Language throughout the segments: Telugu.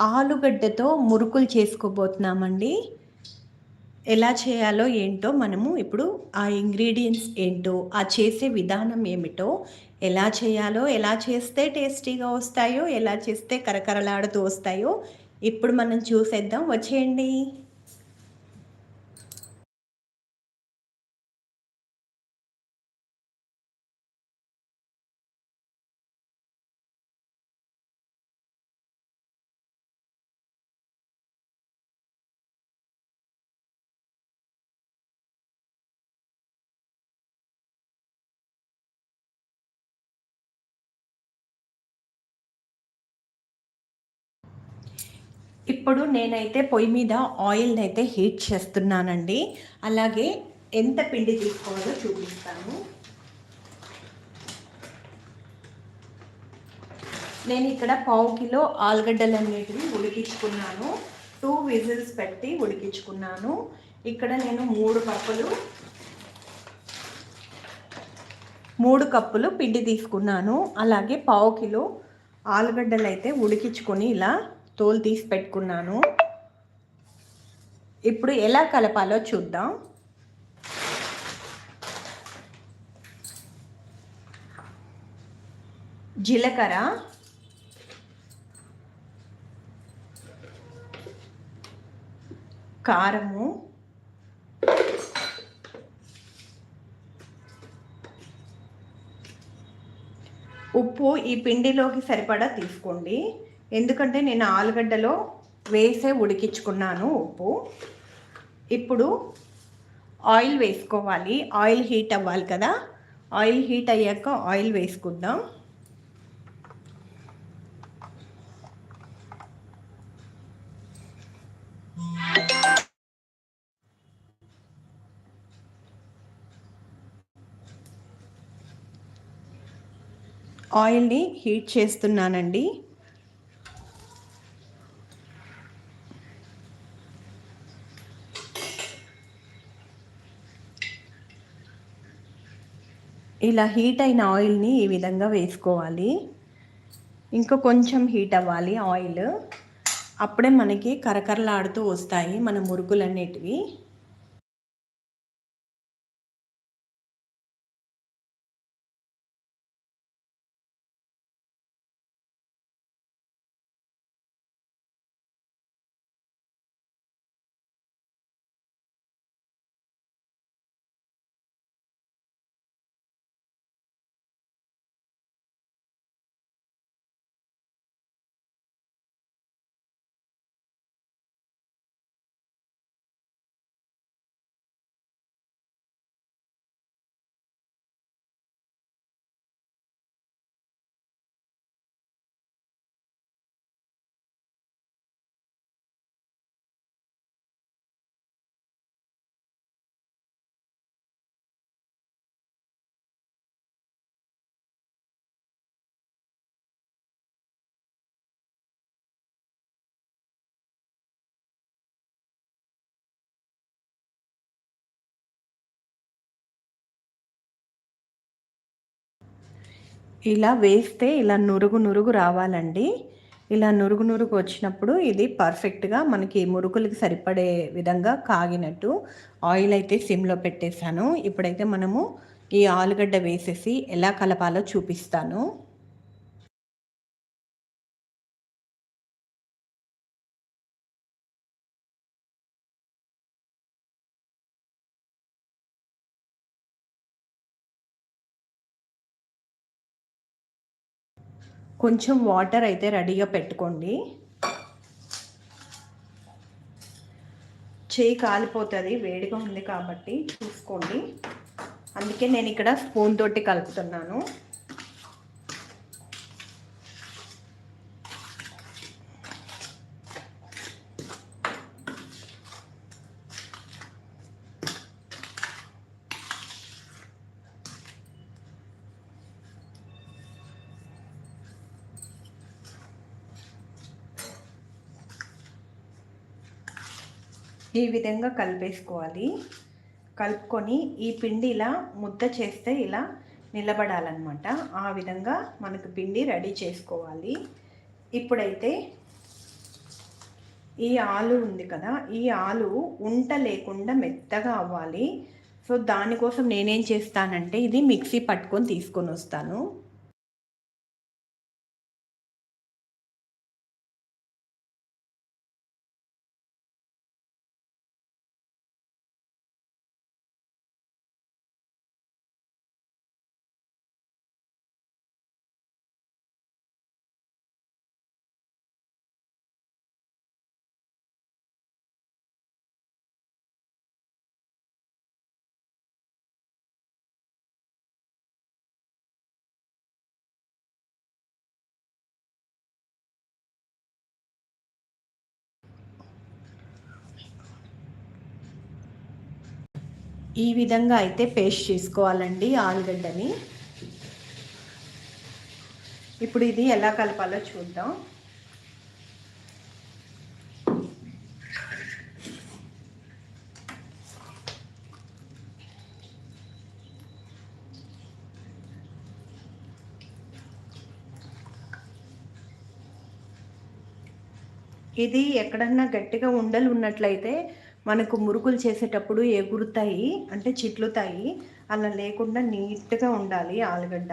ఆలుగడ్డతో మురుకులు చేసుకోబోతున్నామండి. ఎలా చేయాలో ఏంటో మనము ఇప్పుడు ఆ ఇంగ్రీడియంట్స్ ఏంటో ఆ చేసే విధానం ఏమిటో ఎలా చేయాలో ఎలా చేస్తే టేస్టీగా వస్తాయో ఎలా చేస్తే కరకరలాడుతూ వస్తాయో ఇప్పుడు మనం చూసేద్దాం. వచ్చేయండి. ఇప్పుడు నేనైతే పొయ్యి మీద ఆయిల్ని అయితే హీట్ చేస్తున్నానండి. అలాగే ఎంత పిండి తీసుకోవాలో చూపిస్తాను. నేను ఇక్కడ పావు కిలో ఆలుగడ్డలు అనేటివి ఉడికించుకున్నాను. టూ విజిల్స్ పెట్టి ఉడికించుకున్నాను. ఇక్కడ నేను మూడు కప్పులు మూడు కప్పులు పిండి తీసుకున్నాను. అలాగే పావు కిలో ఆలుగడ్డలు అయితే ఉడికించుకొని ఇలా తోలు తీసి పెట్టుకున్నాను. ఇప్పుడు ఎలా కలపాలో చూద్దాం. జీలకర్ర. కారము. ఉప్పు ఈ పిండిలోకి సరిపడా తీసుకోండి. ఎందుకంటే నేను ఆలుగడ్డలో వేసే ఉడికించుకున్నాను ఉప్పు. ఇప్పుడు ఆయిల్ వేసుకోవాలి. ఆయిల్ హీట్ అవ్వాలి కదా. ఆయిల్ హీట్ అయ్యాక ఆయిల్ వేసుకుందాం. ఆయిల్ని హీట్ చేస్తున్నానండి. ఇలా హీట్ అయిన ఆయిల్ని ఈ విధంగా వేసుకోవాలి. ఇంకా కొంచెం హీట్ అవ్వాలి ఆయిల్ అప్పుడే మనకి కరకరలాడుతూ వస్తాయి మన మురుకులు ఇలా వేస్తే ఇలా నురుగు నురుగు రావాలండి. ఇలా నురుగు నురుగు వచ్చినప్పుడు ఇది పర్ఫెక్ట్గా మనకి మురుకులకి సరిపడే విధంగా కాగినట్టు ఆయిల్ అయితే సిమ్లో పెట్టేశాను. ఇప్పుడైతే మనము ఈ ఆలుగడ్డ వేసేసి ఎలా కలపాలో చూపిస్తాను. కొంచెం వాటర్ అయితే రెడీగా పెట్టుకోండి. చేయి కాలిపోతుంది వేడిగా ఉంది కాబట్టి చూసుకోండి. అందుకే నేను ఇక్కడ స్పూన్ తోటి కలుపుతున్నాను. ఈ విధంగా కలిపేసుకోవాలి. కలుపుకొని ఈ పిండి ఇలా ముద్ద చేస్తే ఇలా నిలబడాలన్నమాట. ఆ విధంగా మనకు పిండి రెడీ చేసుకోవాలి. ఇప్పుడైతే ఈ ఆలు ఉంది కదా ఈ ఆలు ఉంట లేకుండా మెత్తగా అవ్వాలి. సో దానికోసం నేనేం చేస్తానంటే ఇది మిక్సీ పట్టుకొని తీసుకొని వస్తాను. ఈ విధంగా అయితే పేస్ట్ చేసుకోవాలండి ఆలుగడ్డని. ఇప్పుడు ఇది ఎలా కలపాలో చూద్దాం. ఇది ఎక్కడన్నా గట్టిగా ఉండలు ఉన్నట్లయితే మనకు మురుకులు చేసేటప్పుడు ఎగురుతాయి అంటే చిట్లుతాయి. అలా లేకుండా నీట్గా ఉండాలి ఆలుగడ్డ.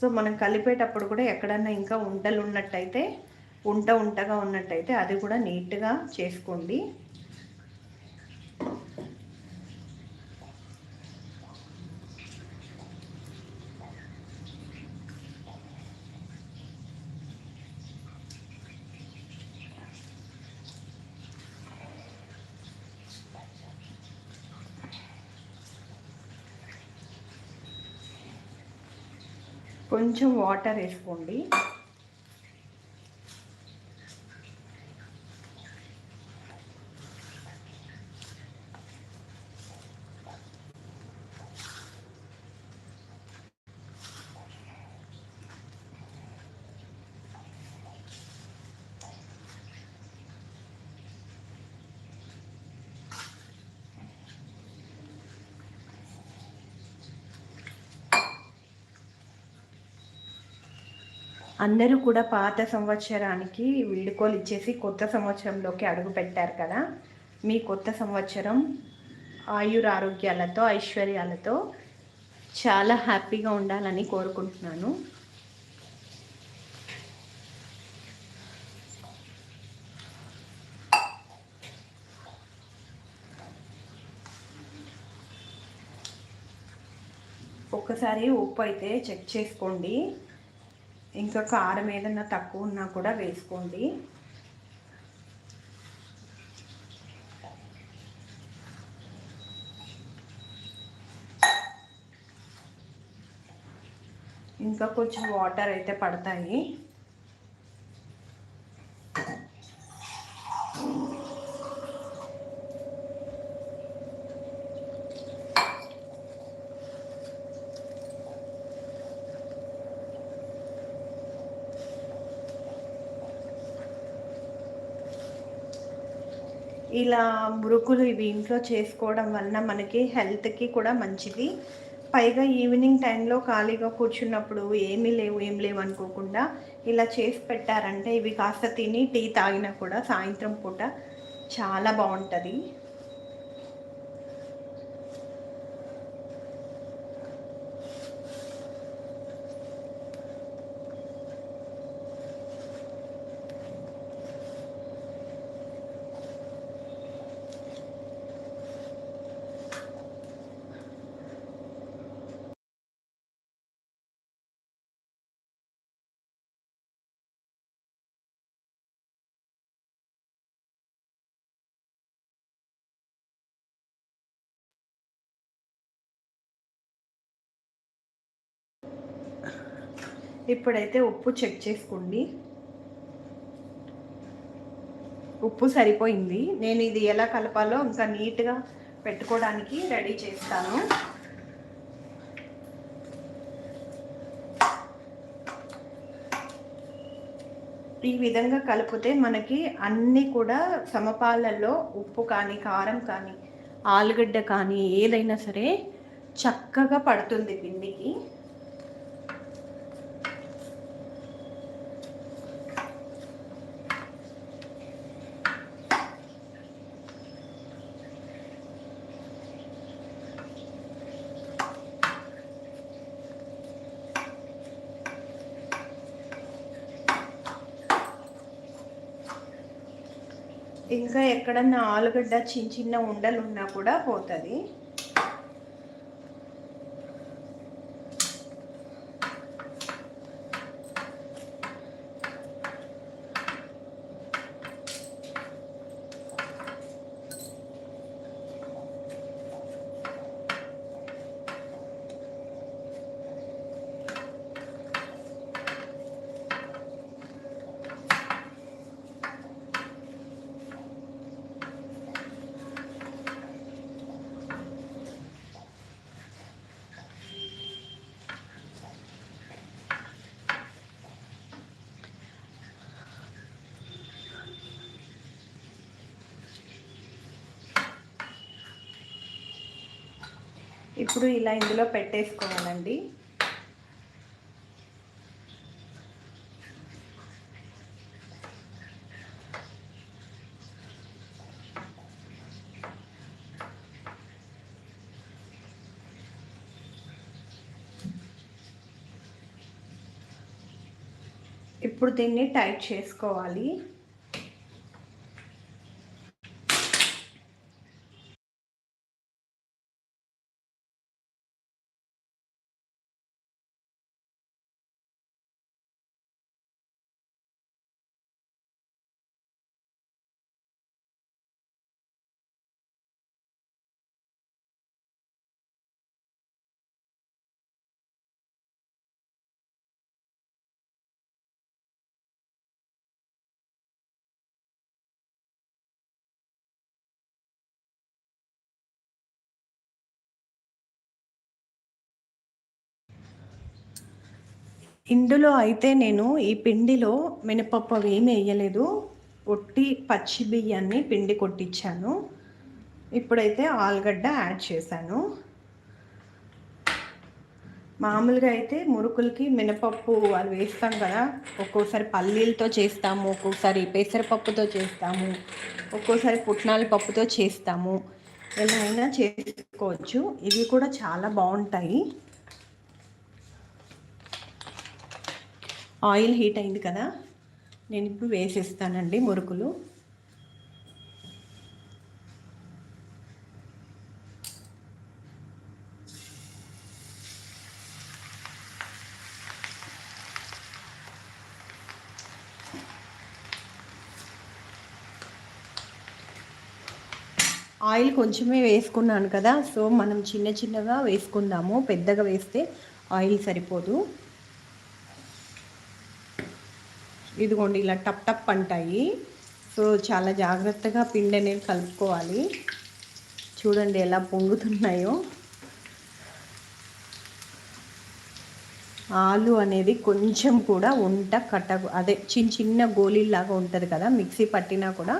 సో మనం కలిపేటప్పుడు కూడా ఎక్కడన్నా ఇంకా ఉండలు ఉన్నట్టయితే ఉంట ఉంటగా ఉన్నట్టయితే అది కూడా నీట్గా చేసుకోండి. కొంచెం వాటర్ వేసుకోండి. అందరూ కూడా పాత సంవత్సరానికి వీడుకోలు ఇచ్చేసి కొత్త సంవత్సరంలోకి అడుగు పెట్టారు కదా. మీ కొత్త సంవత్సరం ఆయుర ఆరోగ్యాలతో ఐశ్వర్యాలతో చాలా హ్యాపీగా ఉండాలని కోరుకుంటున్నాను. ఒక్కసారి ఉప్పు అయితే చెక్ చేసుకోండి. ఇంకా కారం ఏదన్నా తక్కువ ఉన్నా కూడా వేసుకోండి. ఇంకా కొంచెం వాటర్ అయితే పడతాయి. ఇలా మురుకులు ఇవి ఇంట్లో చేసుకోవడం వలన మనకి హెల్త్కి కూడా మంచిది. పైగా ఈవినింగ్ టైంలో ఖాళీగా కూర్చున్నప్పుడు ఏమీ లేవు ఏం లేవు అనుకోకుండా ఇలా చేసి పెట్టారంటే ఇవి కాస్త తిని టీ తాగినా కూడా సాయంత్రం పూట చాలా బాగుంటుంది. ఇప్పుడైతే ఉప్పు చెక్ చేసుకోండి. ఉప్పు సరిపోయింది. నేను ఇది ఎలా కలపాలో ఇంకా నీట్గా పెట్టుకోవడానికి రెడీ చేస్తాను. ఈ విధంగా కలిపితే మనకి అన్నీ కూడా సమపాలల్లో ఉప్పు కానీ కారం కానీ ఆలుగడ్డ కానీ ఏదైనా సరే చక్కగా పడుతుంది పిండికి. ఇంకా ఎక్కడన్నా ఆలుగడ్డ చిన్న చిన్న ఉండలు ఉన్నా కూడా పోతుంది. ఇప్పుడు ఇలా ఇందులో పెట్టేసుకోవాలండి. ఇప్పుడు దీన్ని టైట్ చేసుకోవాలి. ఇందులో అయితే నేను ఈ పిండిలో మినపప్పు అవి ఏమి వేయలేదు. ఒట్టి పచ్చి బియ్యాన్ని పిండి కొట్టించాను ఇప్పుడైతే ఆలుగడ్డ యాడ్ చేశాను. మామూలుగా అయితే మురుకులకి మినపప్పు అవి వేస్తాం కదా ఒక్కోసారి పల్లీలతో చేస్తాము ఒక్కోసారి పెసరపప్పుతో చేస్తాము ఒక్కోసారి పుట్నాల పప్పుతో చేస్తాము. ఎలా అయినా చేసుకోవచ్చు. ఇవి కూడా చాలా బాగుంటాయి. ఆయిల్ హీట్ అయింది కదా నేను ఇప్పుడు వేసేస్తానండి మురుకులు. ఆయిల్ కొంచెమే వేసుకున్నాను కదా సో మనం చిన్న చిన్నగా వేసుకుందాము పెద్దగా వేస్తే ఆయిల్ సరిపోదు. ఇదిగోండి ఇలా టప్ టప్ అంటాయి. సో చాలా జాగ్రత్తగా పిండి అనేది కలుపుకోవాలి. చూడండి ఎలా పొంగుతున్నాయో. ఆలు అనేది కొంచెం కూడా ఉంట కట్ట అదే చిన్న చిన్న గోళీలాగా ఉంటుంది కదా మిక్సీ పట్టినా కూడా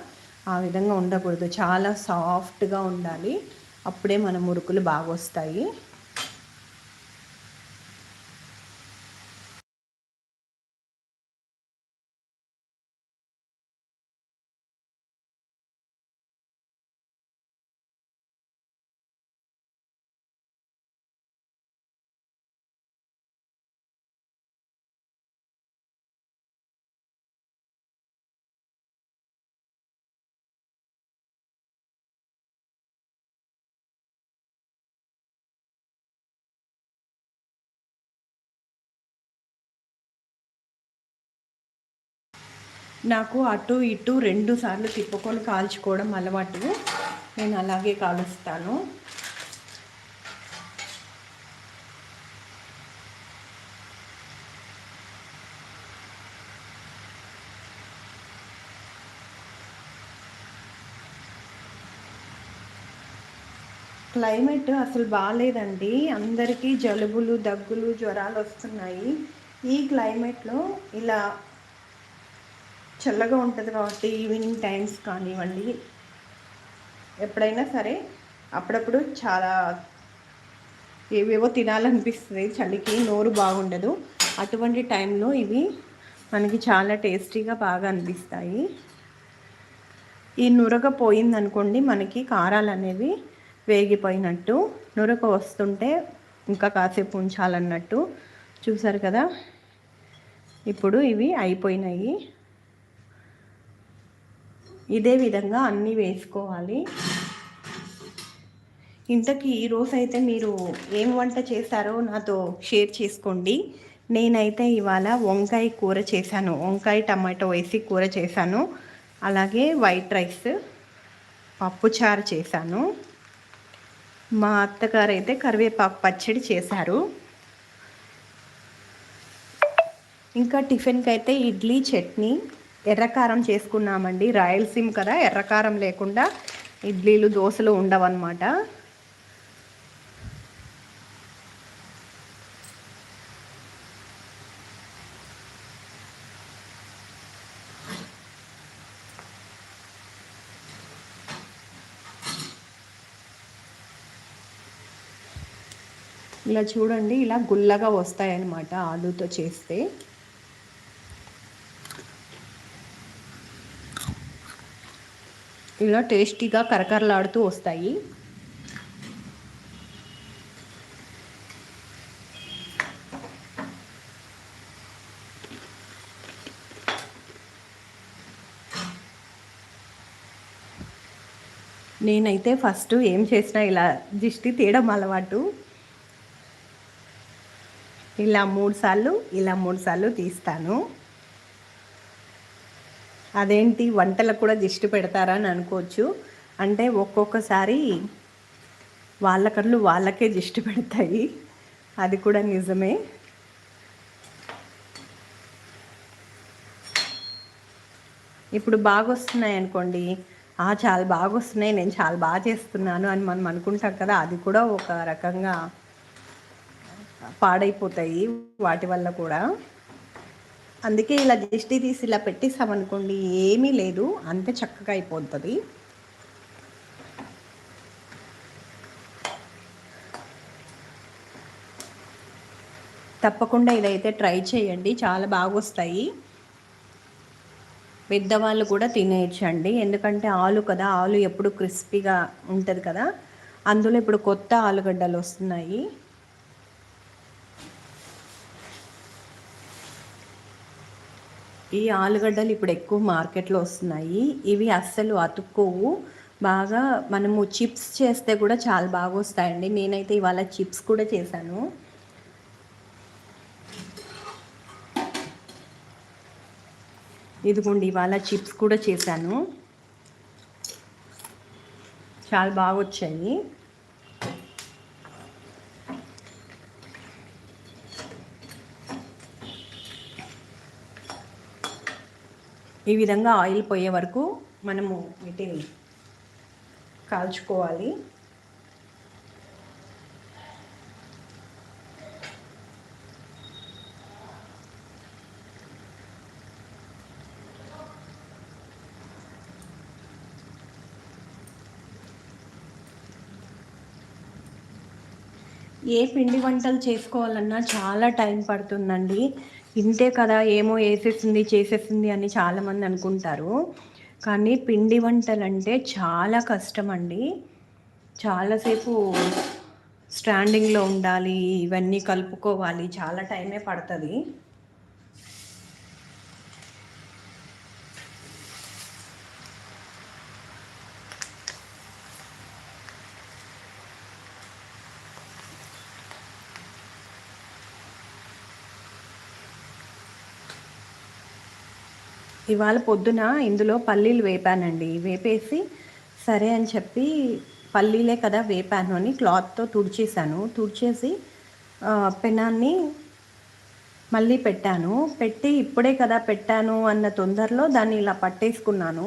ఆ విధంగా ఉండకూడదు. చాలా సాఫ్ట్గా ఉండాలి. అప్పుడే మన మురుకులు బాగా వస్తాయి నాకు అటు ఇటు రెండు సార్లు తిప్పుకొని కాల్చుకోవడం అలవాటు. నేను అలాగే కాలుస్తాను. క్లైమేట్ అసలు బాగాలేదండి అందరికీ జలుబులు దగ్గులు జ్వరాలు వస్తున్నాయి. ఈ క్లైమేట్లో ఇలా చల్లగా ఉంటుంది కాబట్టి ఈవినింగ్ టైమ్స్ కానివ్వండి. ఎప్పుడైనా సరే అప్పుడప్పుడు చాలా ఏవేవో తినాలనిపిస్తుంది. చలికి నోరు బాగుండదు. అటువంటి టైంలో ఇవి మనకి చాలా టేస్టీగా బాగా అనిపిస్తాయి. ఈ నురగ పోయిందనుకోండి మనకి కారాలు అనేవి వేగిపోయినట్టు. నురక వస్తుంటే ఇంకా కాసేపు ఉంచాలన్నట్టు. చూసారు కదా? ఇప్పుడు ఇవి అయిపోయినాయి. ఇదే విధంగా అన్నీ వేసుకోవాలి. ఇంతకీ ఈరోజు అయితే మీరు ఏం వంట చేశారో నాతో షేర్ చేసుకోండి. నేనైతే ఇవాళ వంకాయ కూర చేశాను. వంకాయ టమాటో వేసి కూర చేశాను. అలాగే వైట్ రైస్ పప్పుచారు చేశాను. మా అత్తగారు అయితే కరివేపాకు పచ్చడి చేశారు. ఇంకా టిఫిన్కి అయితే ఇడ్లీ చట్నీ ఎర్రకారం చేసుకున్నామండి. రాయలసీమ కదా ఎర్రకారం లేకుండా ఇడ్లీలు దోశలు ఉండవన్నమాట. ఇలా చూడండి ఇలా గుల్లగా వస్తాయన్నమాట ఆలుతో చేస్తే. ఇలా టేస్టీగా కరకరలాడుతూ వస్తాయి. నేనైతే ఫస్ట్ ఏం చేసినా ఇలా దిష్టి తీయడం అలవాటు. ఇలా మూడు సార్లు ఇలా మూడు సార్లు తీస్తాను. అదేంటి వంటలకు కూడా దిష్టి పెడతారా అని అనుకోవచ్చు. అంటే ఒక్కొక్కసారి వాళ్ళ కళ్ళు వాళ్ళకే దిష్టి పెడతాయి. అది కూడా నిజమే. ఇప్పుడు బాగా వస్తున్నాయి అనుకోండి చాలా బాగా వస్తున్నాయి నేను చాలా బాగా చేస్తున్నాను అని మనం అనుకుంటాం కదా అది కూడా ఒక రకంగా పాడైపోతాయి వాటి వల్ల కూడా. అందుకే ఇలా దిష్టి తీసి ఇలా పెట్టేసామనుకోండి ఏమీ లేదు అంతే చక్కగా అయిపోతుంది. తప్పకుండా ఇదైతే ట్రై చేయండి చాలా బాగా వస్తాయి పెద్దవాళ్ళు కూడా తినేయచ్చండి ఎందుకంటే ఆలు కదా ఆలు ఎప్పుడు క్రిస్పీగా ఉంటుంది కదా అందులో ఇప్పుడు కొత్త ఆలుగడ్డలు వస్తున్నాయి. ఈ ఆలుగడ్డలు ఇప్పుడు ఎక్కువ మార్కెట్లో వస్తున్నాయి. ఇవి అస్సలు అతుక్కోవు. బాగా మనము చిప్స్ చేస్తే కూడా చాలా బాగా వస్తాయండి. నేనైతే ఇవాళ చిప్స్ కూడా చేశాను. ఇదిగోండి ఇవాళ చిప్స్ కూడా చేశాను. చాలా బాగా వచ్చాయి. ఈ విధంగా ఆయిల్ పోయే వరకు మనము వీటిని కాల్చుకోవాలి. ఏ పిండి వంటలు చేసుకోవాలన్నా చాలా టైం పడుతుందండి. ఇంతే కదా ఏమో వేసేసింది చేసేసింది అని చాలామంది అనుకుంటారు. కానీ పిండి వంటలు అంటే చాలా కష్టం అండి చాలాసేపు స్టాండింగ్లో ఉండాలి ఇవన్నీ కలుపుకోవాలి చాలా టైమే పడుతుంది. ఇవాళ పొద్దున ఇందులో పల్లీలు వేపానండి. వేపేసి సరే అని చెప్పి పల్లీలే కదా వేపాను అని క్లాత్తో తుడిచేసాను తుడిచేసి పెనాన్ని మళ్ళీ పెట్టాను. పెట్టి ఇప్పుడే కదా పెట్టాను అన్న తొందరలో దాన్ని ఇలా పట్టేసుకున్నాను.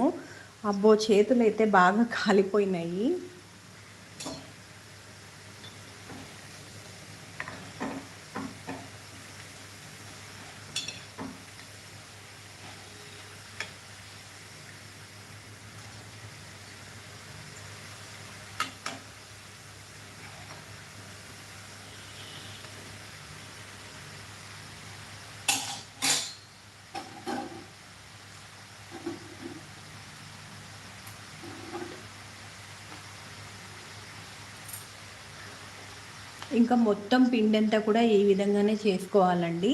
అబ్బో చేతులు అయితే బాగా కాలిపోయినాయి. ఇంకా మొత్తం పిండి అంతా కూడా ఈ విధంగానే చేసుకోవాలండి.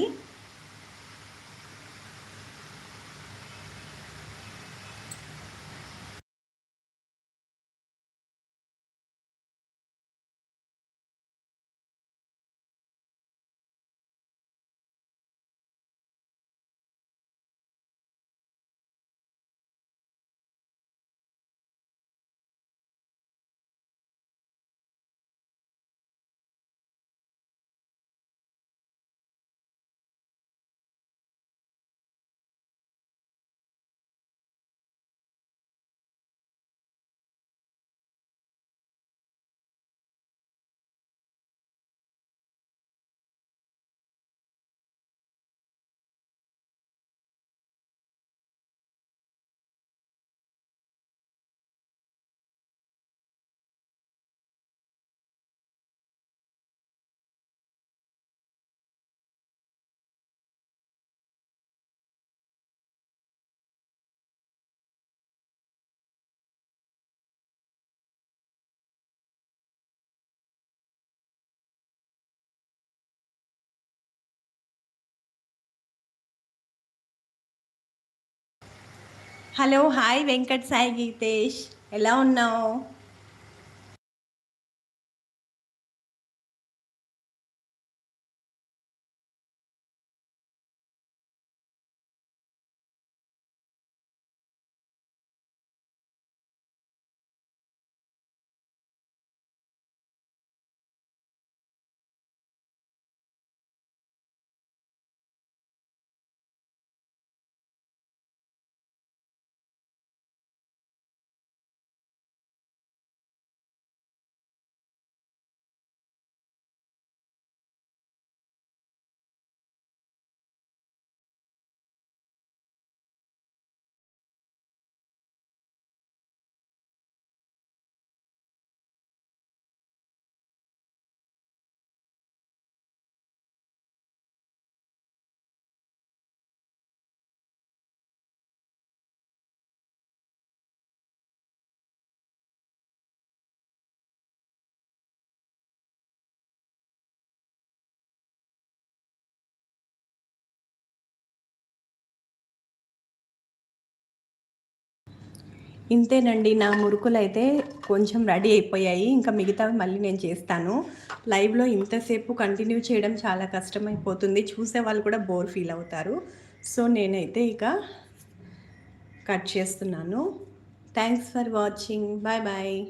హలో హాయ్ వెంకట్ సాయి గీతేష్ ఎలా ఉన్నావు ఇంతేనండి నా మురుకులు అయితే కొంచెం రెడీ అయిపోయాయి. ఇంకా మిగతావి మళ్ళీ నేను చేస్తాను. లైవ్లో ఇంతసేపు కంటిన్యూ చేయడం చాలా కష్టమైపోతుంది. చూసే వాళ్ళు కూడా బోర్ ఫీల్ అవుతారు. సో నేనైతే ఇక కట్ చేస్తున్నాను. Thanks for watching. Bye bye.